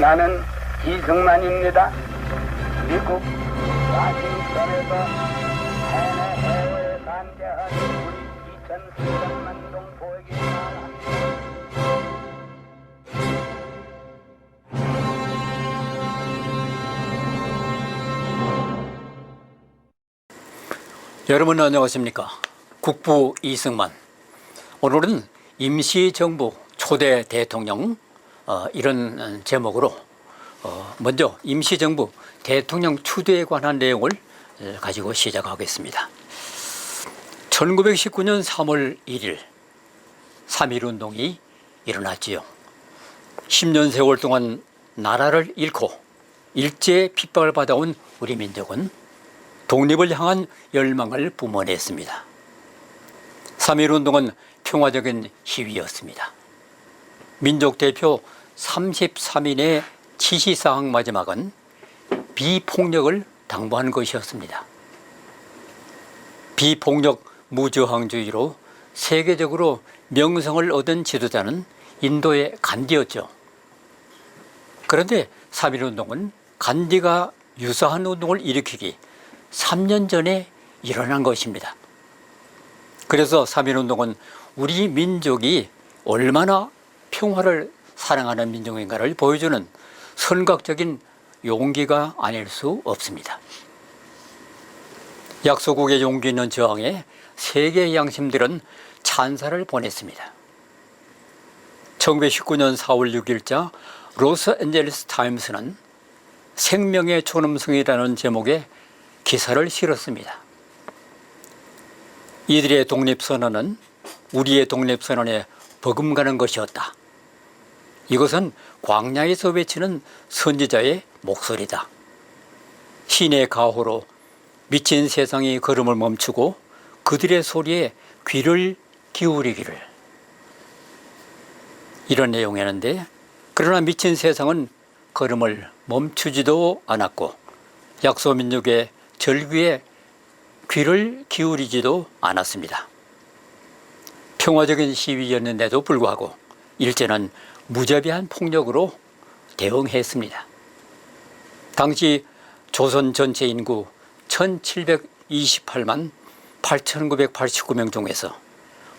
나는 이승만입니다. 미국 와싱턴에서 해내 해외에 산재한 우리 2,300만 동 보액이 사랑합니다. 여러분 안녕하십니까? 국부 이승만. 오늘은 임시정부 초대 대통령 어, 이런 제목으로 어, 먼저 임시정부 대통령 추대에 관한 내용을 에, 가지고 시작하겠습니다. 1919년 3월 1일 3.1운동이 일어났지요. 10년 세월 동안 나라를 잃고 일제의 핍박을 받아온 우리 민족은 독립을 향한 열망을 뿜어냈습니다. 3.1운동은 평화적인 시위였습니다. 민족 대표 33인의 지시사항 마지막은 비폭력을 당부하는 것이었습니다. 비폭력 무저항주의로 세계적으로 명성을 얻은 지도자는 인도의 간디였죠. 그런데 3.1운동은 간디가 유사한 운동을 일으키기 3년 전에 일어난 것입니다. 그래서 3.1운동은 우리 민족이 얼마나 평화를 사랑하는 민족인가를 보여주는 선각적인 용기가 아닐 수 없습니다. 약소국의 용기 있는 저항에 세계 양심들은 찬사를 보냈습니다. 1919년 4월 6일자 로스앤젤레스 타임스는 생명의 존엄성이라는 제목의 기사를 실었습니다. 이들의 독립선언은 우리의 독립선언에 버금가는 것이었다. 이것은 광야에서 외치는 선지자의 목소리다. 신의 가호로 미친 세상이 걸음을 멈추고 그들의 소리에 귀를 기울이기를. 이런 내용이었는데 그러나 미친 세상은 걸음을 멈추지도 않았고 약소민족의 절규에 귀를 기울이지도 않았습니다. 평화적인 시위였는데도 불구하고 일제는 무자비한 폭력으로 대응했습니다. 당시 조선 전체 인구 1728만 8989명 중에서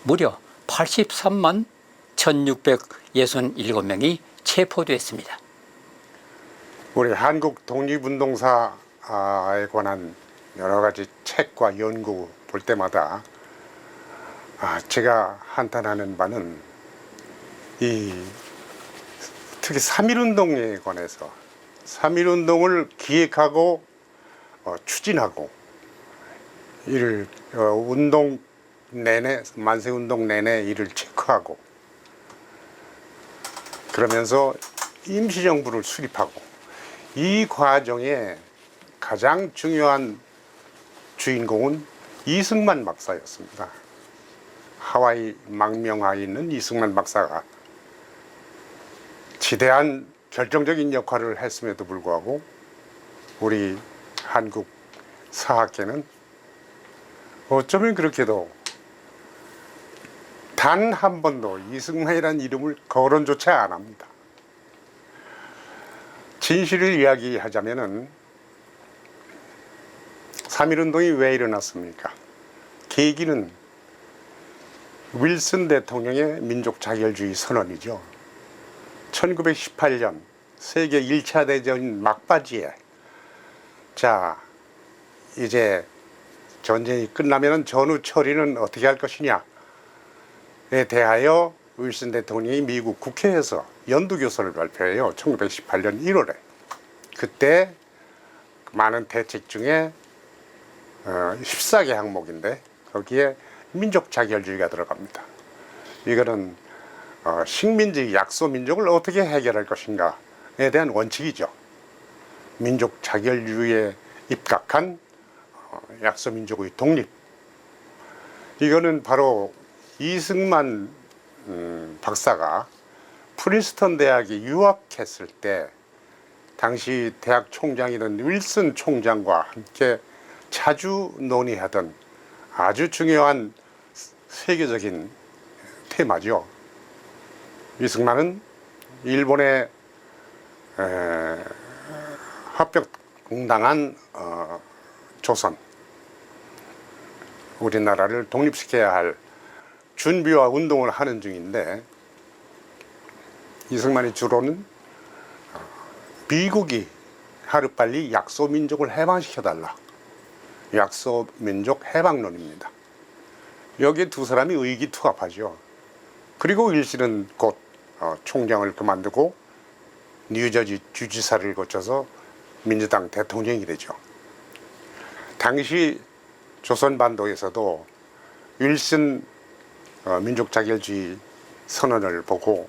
무려 83만 1667명이 체포됐습니다. 우리 한국 독립운동사에 관한 여러 가지 책과 연구 볼 때마다 아, 제가 한탄하는 바는 이 특히 3.1운동에 관해서 3.1운동을 기획하고 어, 추진하고 이를 어, 운동 내내 만세 운동 내내 이를 체크하고 그러면서 임시정부를 수립하고 이 과정에 가장 중요한 주인공은 이승만 박사였습니다. 하와이 망명하에 있는 이승만 박사가 지대한 결정적인 역할을 했음에도 불구하고 우리 한국 사학계는 어쩌면 그렇게도 단 한 번도 이승만이라는 이름을 거론조차 안 합니다. 진실을 이야기하자면은 3.1운동이 왜 일어났습니까? 계기는 윌슨 대통령의 민족 자결주의 선언이죠. 1918년 세계 1차 대전 막바지에 자 이제 전쟁이 끝나면 전후 처리는 어떻게 할 것이냐에 대하여 윌슨 대통령이 미국 국회에서 연두교서를 발표해요. 1918년 1월에. 그때 많은 대책 중에 어, 14개 항목인데 거기에 민족 자결주의가 들어갑니다. 이거는 어, 식민지 약소 민족을 어떻게 해결할 것인가에 대한 원칙이죠. 민족 자결주의에 입각한 어, 약소 민족의 독립. 이거는 바로 이승만 음, 박사가 프린스턴 대학에 유학했을 때 당시 대학 총장이던 윌슨 총장과 함께 자주 논의하던 아주 중요한 세계적인 테마죠. 이승만은 일본의 에, 합격당한 어, 조선 우리나라를 독립시켜야 할 준비와 운동을 하는 중인데 이승만이 주로는 어, 미국이 하루빨리 약소민족을 해방시켜달라. 약소민족 해방론입니다. 여기 두 사람이 의기투합하죠. 그리고 일시는 곧 어, 총장을 그만두고 뉴저지 주지사를 거쳐서 민주당 대통령이 되죠. 당시 조선반도에서도 윌슨 어, 민족 자결주의 선언을 보고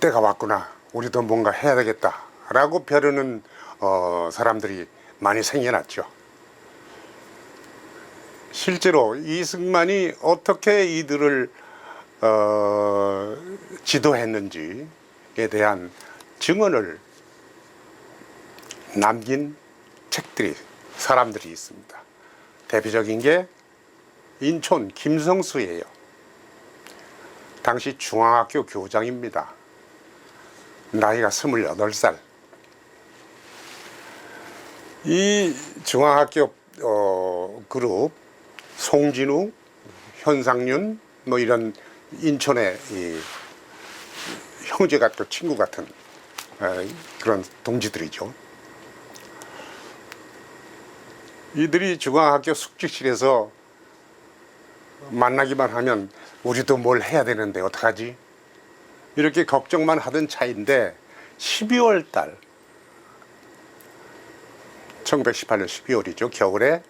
때가 왔구나. 우리도 뭔가 해야 되겠다라고 벼르는 어, 사람들이 많이 생겨났죠. 실제로 이승만이 어떻게 이들을 어, 지도했는지에 대한 증언을 남긴 책들이 사람들이 있습니다. 대표적인 게 인촌 김성수예요. 당시 중앙학교 교장입니다. 나이가 28살. 이 중앙학교 어, 그룹 송진우, 현상윤 뭐 이런 인천의 이 형제 같고 친구 같은 에, 그런 동지들이죠. 이들이 중앙학교 숙직실에서 만나기만 하면 우리도 뭘 해야 되는데 어떡하지? 이렇게 걱정만 하던 차인데 12월 달 1918년 12월이죠. 겨울에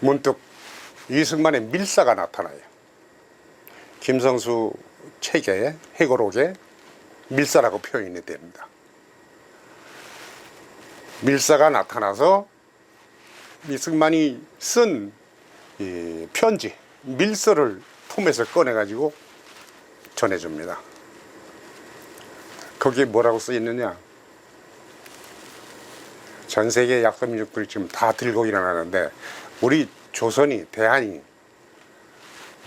문득 이승만의 밀사가 나타나요. 김성수 책에 해고록에 밀사라고 표현이 됩니다. 밀사가 나타나서 이승만이 쓴이 편지 밀서를 품에서 꺼내가지고 전해줍니다. 거기에 뭐라고 써 있느냐? 전 세계 약소민족들이 지금 다 들고 일어나는데 우리 조선이 대한이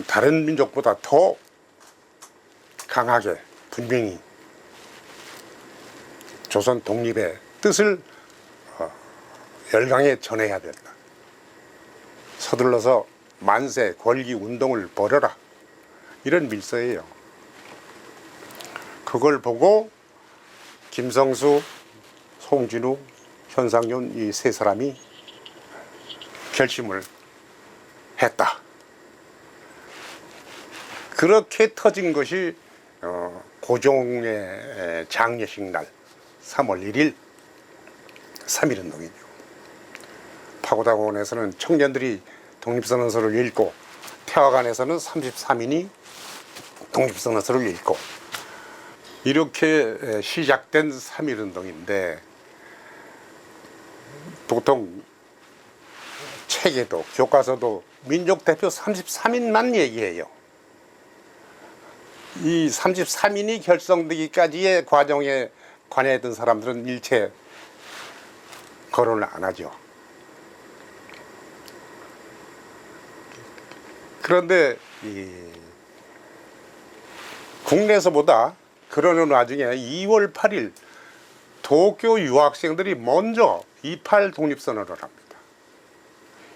다른 민족보다 더 강하게 분명히 조선 독립의 뜻을 어, 열강에 전해야 된다. 서둘러서 만세 권리 운동을 벌여라. 이런 밀서예요. 그걸 보고 김성수, 송진우, 현상윤 이 세 사람이 결심을 했다. 그렇게 터진 것이 어, 고종의 장례식 날 3월 1일 3.1운동이죠. 파고다공원에서는 청년들이 독립선언서를 읽고 태화관에서는 33인이 독립선언서를 읽고 이렇게 시작된 3.1운동인데 보통 책에도 교과서도 민족 대표 33인만 얘기해요. 이 33인이 결성되기까지의 과정에 관여했던 사람들은 일체 거론을 안 하죠. 그런데 이 국내에서보다 그러는 와중에 2월 8일 도쿄 유학생들이 먼저 28 독립선언을 합니다.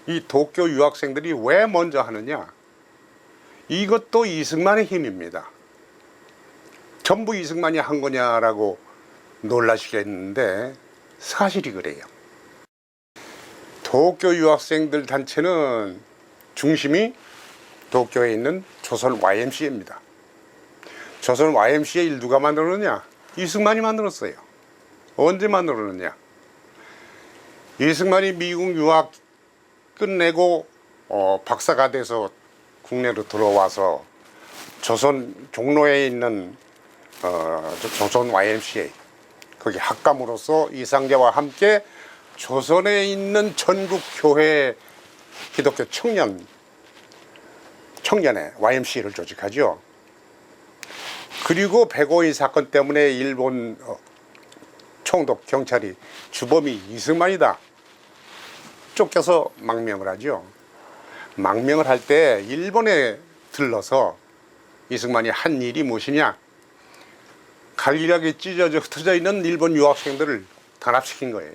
이 도쿄 유학생들이 왜 먼저 하느냐? 이것도 이승만의 힘입니다. 전부 이승만이 한 거냐라고 놀라시겠는데 사실이 그래요. 도쿄 유학생들 단체는 중심이 도쿄에 있는 조선 YMCA입니다. 조선 YMCA를 누가 만들었느냐? 이승만이 만들었어요. 언제 만들었느냐? 이승만이 미국 유학 끝내고 어, 박사가 돼서 국내로 들어와서 조선 종로에 있는 어, 조- 조선 YMCA 거기 학감으로서 이상재와 함께 조선에 있는 전국 교회 기독교 청년 청년회 YMCA를 조직하죠. 그리고 백오인 사건 때문에 일본 어, 총독 경찰이 주범이 이승만이다. 쫓겨서 망명을 하죠. 망명을 할 때 일본에 들러서 이승만이 한 일이 무엇이냐? 갈리하게 찢어져 흩어져 있는 일본 유학생들을 단합시킨 거예요.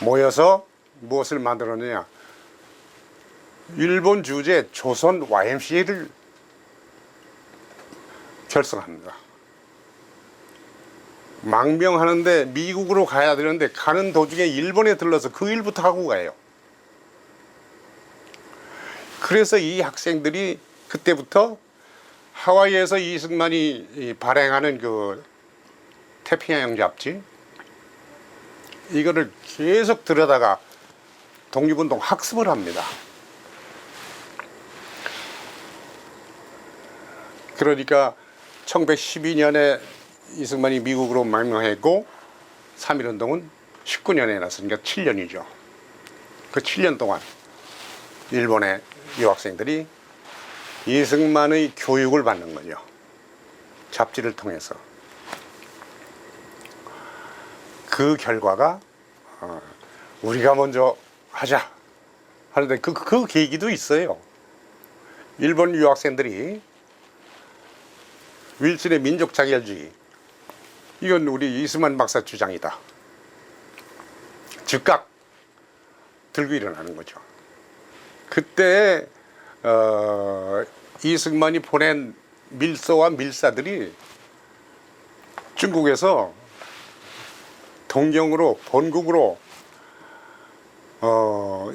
모여서 무엇을 만들었느냐? 일본 주재 조선 YMCA를 결성합니다. 망명하는데 미국으로 가야 되는데 가는 도중에 일본에 들러서 그 일부터 하고 가요. 그래서 이 학생들이 그때부터 하와이에서 이승만이 이 발행하는 그 태평양 잡지 이거를 계속 들여다가 독립운동 학습을 합니다. 그러니까 1912년에 이승만이 미국으로 망명했고 3.1운동은 19년에 났으니까 7년이죠. 그 7년 동안 일본의 유학생들이 이승만의 교육을 받는 거죠. 잡지를 통해서. 그 결과가 어, 우리가 먼저 하자 하는데 그, 그 계기도 있어요. 일본 유학생들이 윌슨의 민족 자결주의 이건 우리 이승만 박사 주장이다. 즉각 들고 일어나는 거죠. 그때 어, 이승만이 보낸 밀서와 밀사들이 중국에서 동경으로 본국으로 어,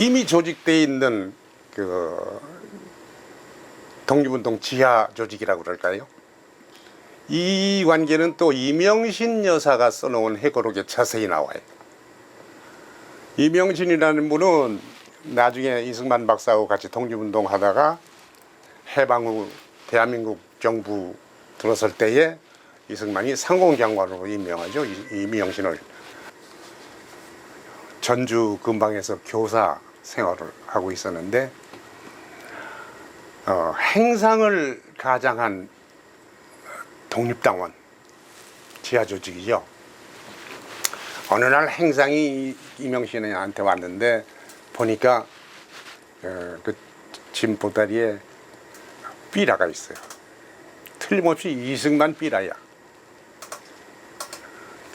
이미 조직돼 있는 그 독립운동 지하 조직이라고 그럴까요? 이 관계는 또 이명신 여사가 써놓은 해고록에 자세히 나와요. 이명신이라는 분은 나중에 이승만 박사하고 같이 독립운동 하다가 해방 후 대한민국 정부 들어설 때에 이승만이 상공장관으로 임명하죠. 이- 이명신을. 전주 근방에서 교사 생활을 하고 있었는데 어, 행상을 가장한 독립당원 지하 조직이죠. 어느 날 행상이 이명신한테 왔는데 보니까 어, 그짐 보다리에 삐라가 있어요. 틀림없이 이승만 삐라야.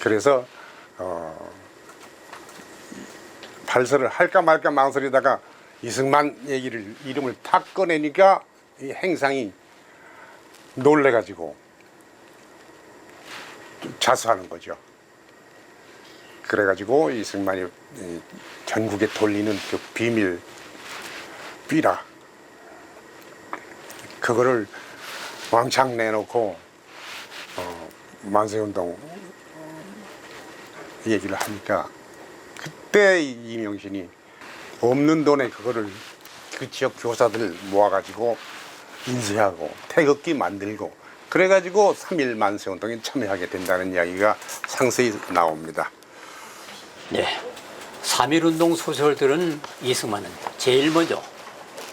그래서 어, 발설을 할까 말까 망설이다가 이승만 얘기를 이름을 탁 꺼내니까 이 행상이 놀래가지고 좀 자수하는 거죠. 그래가지고 이승만이 이 전국에 돌리는 그 비밀 삐라 그거를 왕창 내놓고 어, 만세운동 얘기를 하니까 그때 이명신이 없는 돈에 그거를 그 지역 교사들 모아가지고 인쇄하고 태극기 만들고 그래가지고 3.1 만세운동에 참여하게 된다는 이야기가 상세히 나옵니다. 네. 3.1운동 소설들은 이승만은 제일 먼저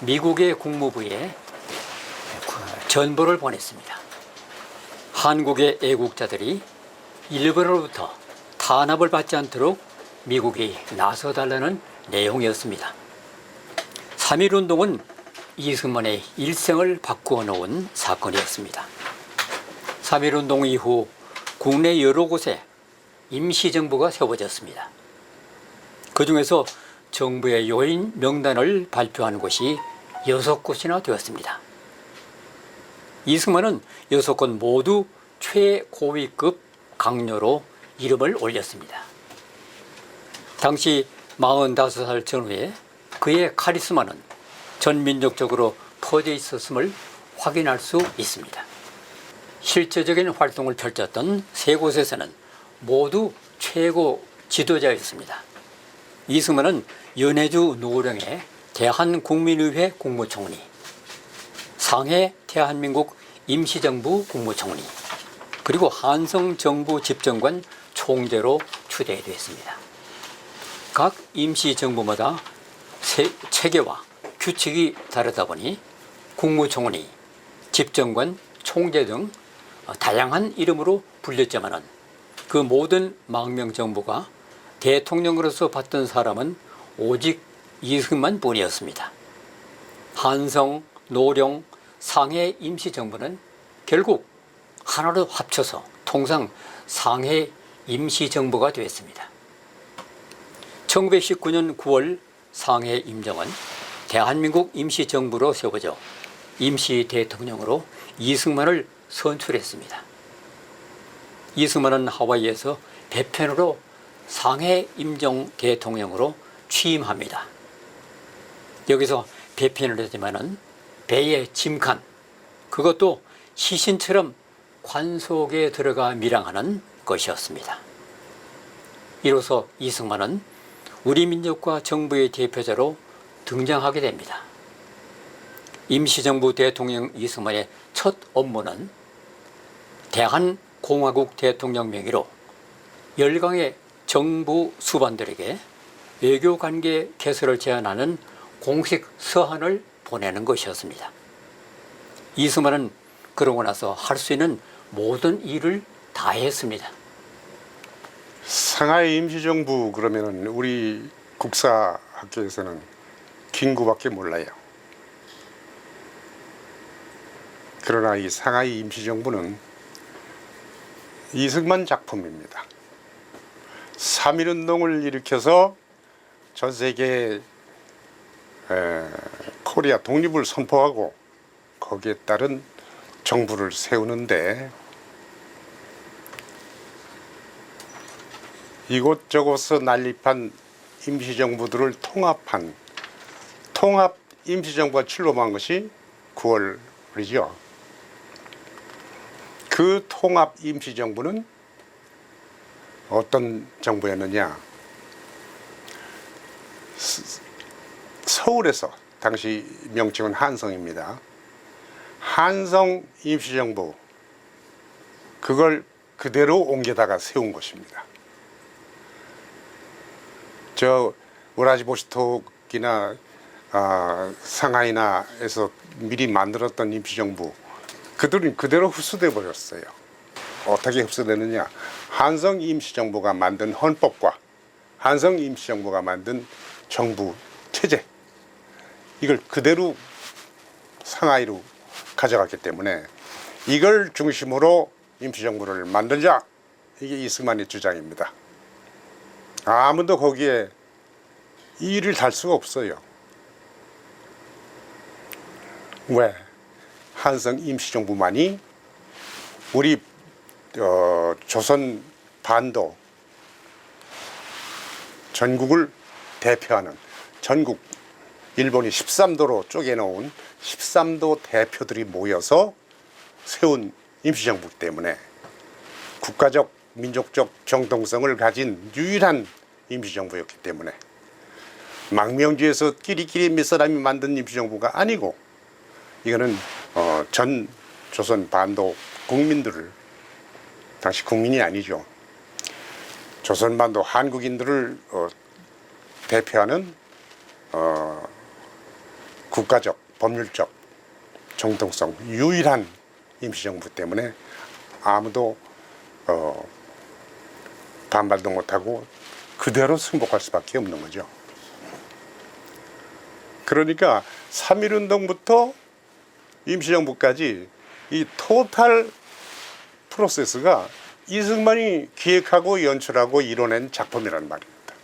미국의 국무부에 전보를 보냈습니다. 한국의 애국자들이 일본으로부터 탄압을 받지 않도록 미국이 나서달라는 내용이었습니다. 3.1운동은 이승만의 일생을 바꾸어 놓은 사건이었습니다. 3.1운동 이후 국내 여러 곳에 임시정부가 세워졌습니다. 그 중에서 정부의 요인 명단을 발표한 곳이 여섯 곳이나 되었습니다. 이승만은 여섯 곳 모두 최고위급 강요로 이름을 올렸습니다. 당시 45살 전후에 그의 카리스마는 전민족적으로 퍼져 있었음을 확인할 수 있습니다. 실제적인 활동을 펼쳤던 세 곳에서는 모두 최고 지도자였습니다. 이승만은 연해주 노령의 대한국민의회 국무총리, 상해 대한민국 임시정부 국무총리, 그리고 한성 정부 집정관 총재로 추대됐습니다. 각 임시정부마다 세- 체계와 규칙이 다르다 보니 국무총리, 집정관, 총재 등 다양한 이름으로 불렸지만은 그 모든 망명정부가 대통령으로서 받던 사람은 오직 이승만 뿐이었습니다. 한성, 노령, 상해 임시정부는 결국 하나로 합쳐서 통상 상해 임시정부가 되었습니다. 1919년 9월 상해 임정은 대한민국 임시정부로 세워져 임시 대통령으로 이승만을 선출했습니다. 이승만은 하와이에서 배편으로 상해 임정 대통령으로 취임합니다. 여기서 배편을 하지만은 배의 짐칸 그것도 시신처럼 관 속에 들어가 밀항하는 것이었습니다. 이로써 이승만은 우리 민족과 정부의 대표자로 등장하게 됩니다. 임시정부 대통령 이승만의 첫 업무는 대한공화국 대통령 명의로 열강의 정부 수반들에게 외교 관계 개설을 제안하는 공식 서한을 보내는 것이었습니다. 이승만은 그러고 나서 할 수 있는 모든 일을 다 했습니다. 상하이 임시정부 그러면은 우리 국사학교에서는 김구밖에 몰라요. 그러나 이 상하이 임시정부는 이승만 작품입니다. 3.1운동을 일으켜서 전 세계에 에, 코리아 독립을 선포하고 거기에 따른 정부를 세우는데 이곳저곳서 난립한 임시정부들을 통합한 통합 임시정부가 출범한 것이 9월이죠. 그 통합 임시정부는 어떤 정부였느냐? 스- 서울에서 당시 명칭은 한성입니다. 한성 임시정부 그걸 그대로 옮겨다가 세운 것입니다. 저 우라지보스톡이나 아, 상하이나에서 미리 만들었던 임시정부 그들은 그대로 흡수돼 버렸어요. 어떻게 흡수되느냐? 한성 임시정부가 만든 헌법과 한성 임시정부가 만든 정부 체제 이걸 그대로 상하이로 가져갔기 때문에 이걸 중심으로 임시정부를 만들자 이게 이승만의 주장입니다. 아무도 거기에 이의를 달 수가 없어요. 왜? 한성 임시정부만이 우리 어, 조선 반도 전국을 대표하는 전국 일본이 13도로 쪼개놓은 13도 대표들이 모여서 세운 임시정부 때문에 국가적 민족적 정통성을 가진 유일한 임시정부였기 때문에 망명지에서 끼리끼리 몇 사람이 만든 임시정부가 아니고 이거는 어, 전 조선 반도 국민들을 당시 국민이 아니죠. 조선 반도 한국인들을 어, 대표하는 어, 국가적 법률적 정통성 유일한 임시정부 때문에 아무도 어, 반발도 못하고 그대로 승복할 수밖에 없는 거죠. 그러니까 3.1운동부터 임시정부까지 이 토탈 프로세스가 이승만이 기획하고 연출하고 이뤄낸 작품이란 말입니다.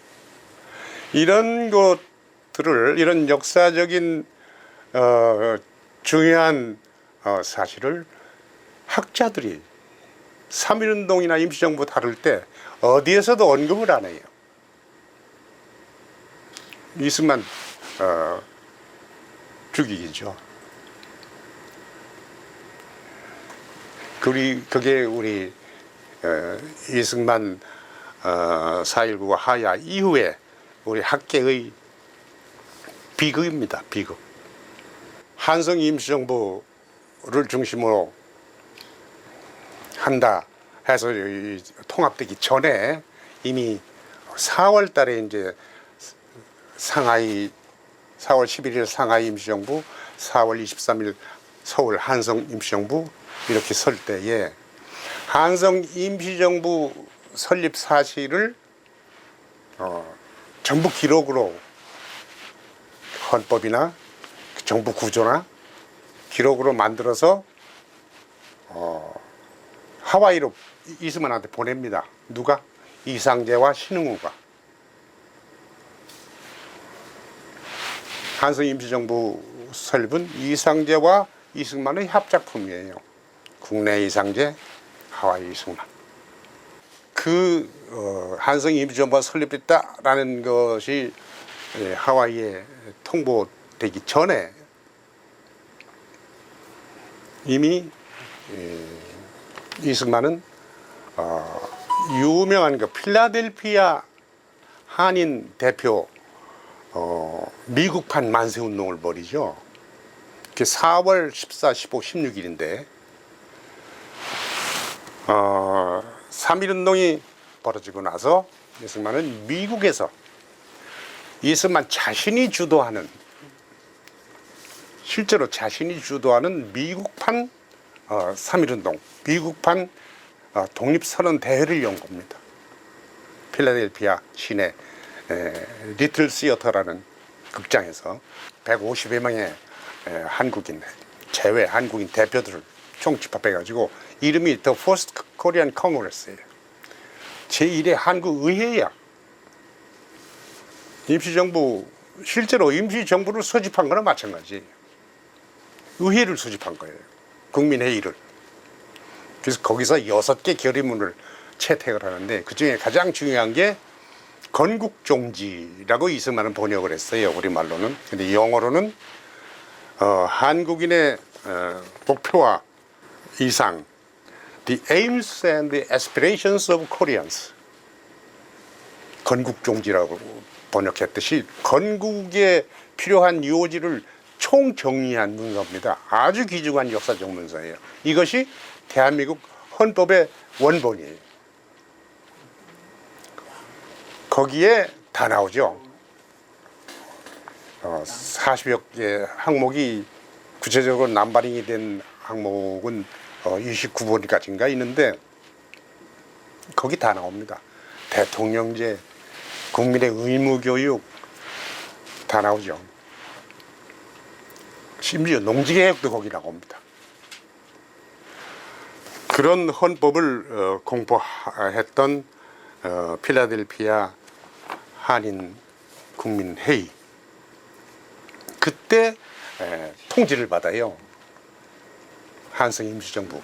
이런 것들을 이런 역사적인 어, 중요한 어, 사실을 학자들이 3.1운동이나 임시정부 다룰 때 어디에서도 언급을 안 해요. 이승만 어, 죽이기죠. 그리 그게 우리 어, 이승만 어, 4.19 하야 이후에 우리 학계의 비극입니다. 비극. 한성 임시정부를 중심으로 한다 해서 이 통합되기 전에 이미 4월 달에 이제 상하이 4월 11일 상하이 임시정부, 4월 23일 서울 한성 임시정부 이렇게 설 때에 한성 임시정부 설립 사실을 어, 정부 기록으로 헌법이나 정부 구조나 기록으로 만들어서 어, 하와이로 이승만한테 보냅니다. 누가? 이상재와 신흥우가. 한성 임시정부 설립은 이상재와 이승만의 합작품이에요. 국내 이상재, 하와이 이승만. 그 어, 한성 임시정부가 설립됐다라는 것이 예, 하와이에 통보되기 전에 이미 예, 이승만은 어, 유명한 그 필라델피아 한인 대표 어, 미국판 만세 운동을 벌이죠. 그 4월 14, 15, 16일인데 어, 3.1 운동이 벌어지고 나서 이승만은 미국에서 이승만 자신이 주도하는 실제로 자신이 주도하는 미국판 어, 3.1 운동, 미국판 어, 독립선언 대회를 연 겁니다. 필라델피아 시내 에, 리틀 시어터라는 극장에서 150여 명의 에, 한국인 제외 한국인 대표들을 총 집합해가지고 이름이 The First Korean Congress예요. 제1회 한국 의회야. 임시정부 실제로 임시정부를 소집한 거나 마찬가지. 의회를 소집한 거예요. 국민회의를. 그래서 거기서 여섯 개 결의문을 채택을 하는데 그 중에 가장 중요한 게 건국종지라고 이승만은 번역을 했어요. 우리말로는. 근데 영어로는 어, 한국인의 어, 목표와 이상 The aims and the aspirations of Koreans 건국종지라고 번역했듯이 건국에 필요한 요지를 총정리한 문서입니다. 아주 귀중한 역사적 문서예요. 이것이 대한민국 헌법의 원본이에요. 거기에 다 나오죠. 어, 40여 개 항목이 구체적으로 남발이 된 항목은 어, 29번까지인가 있는데 거기 다 나옵니다. 대통령제, 국민의 의무교육 다 나오죠. 심지어 농지개혁도 거기 나옵니다. 그런 헌법을 어, 공포했던 어, 필라델피아 한인 국민회의 그때 에, 통지를 받아요. 한성 임시정부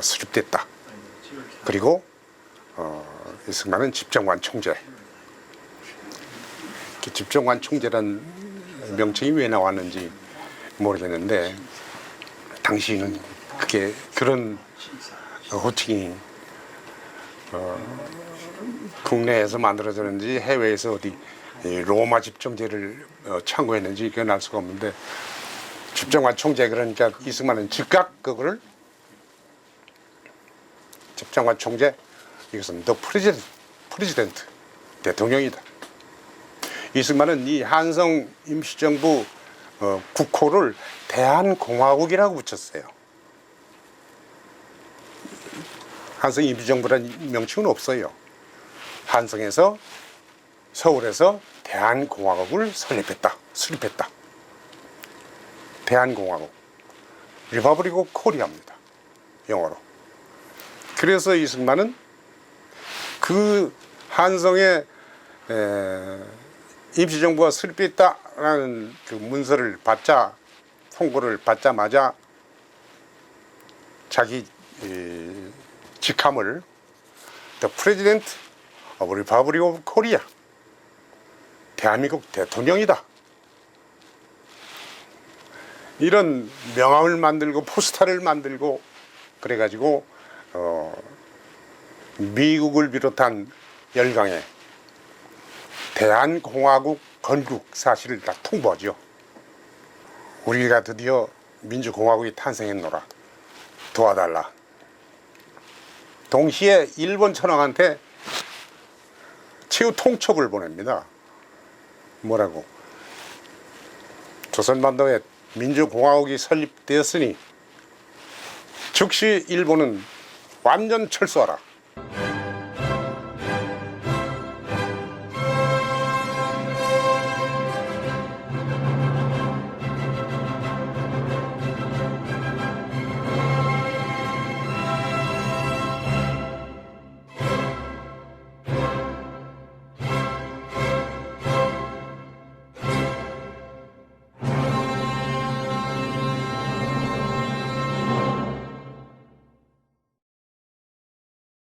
수립됐다. 그리고 어, 이승만은 집정관 총재. 그 집정관 총재란 명칭이 왜 나왔는지 모르겠는데 당시는 그게 그런 호칭이 어, 국내에서 만들어졌는지 해외에서 어디 이 로마 집정제를 어, 참고했는지 그건 알 수가 없는데 집정관 총재 그러니까 이승만은 즉각 그거를 집정관 총재 이것은 더 프레지던트 프레지던트 대통령이다. 이승만은 이 한성 임시정부 어, 국호를 대한공화국이라고 붙였어요. 한성 임시정부라는 명칭은 없어요. 한성에서 서울에서 대한공화국을 설립했다. 수립했다. 대한공화국. 리퍼블릭 오브 코리아입니다. 영어로. 그래서 이승만은 그 한성의 에, 임시정부가 수립했다라는 그 문서를 받자 통보를 받자마자 자기 이, 직함을 The President of Republic of Korea 대한민국 대통령이다. 이런 명함을 만들고 포스터를 만들고 그래가지고 어, 미국을 비롯한 열강에 대한공화국 건국 사실을 다 통보하죠. 우리가 드디어 민주공화국이 탄생했노라. 도와달라. 동시에 일본 천황한테 최후 통첩을 보냅니다. 뭐라고? 조선반도에 민주공화국이 설립되었으니 즉시 일본은 완전 철수하라.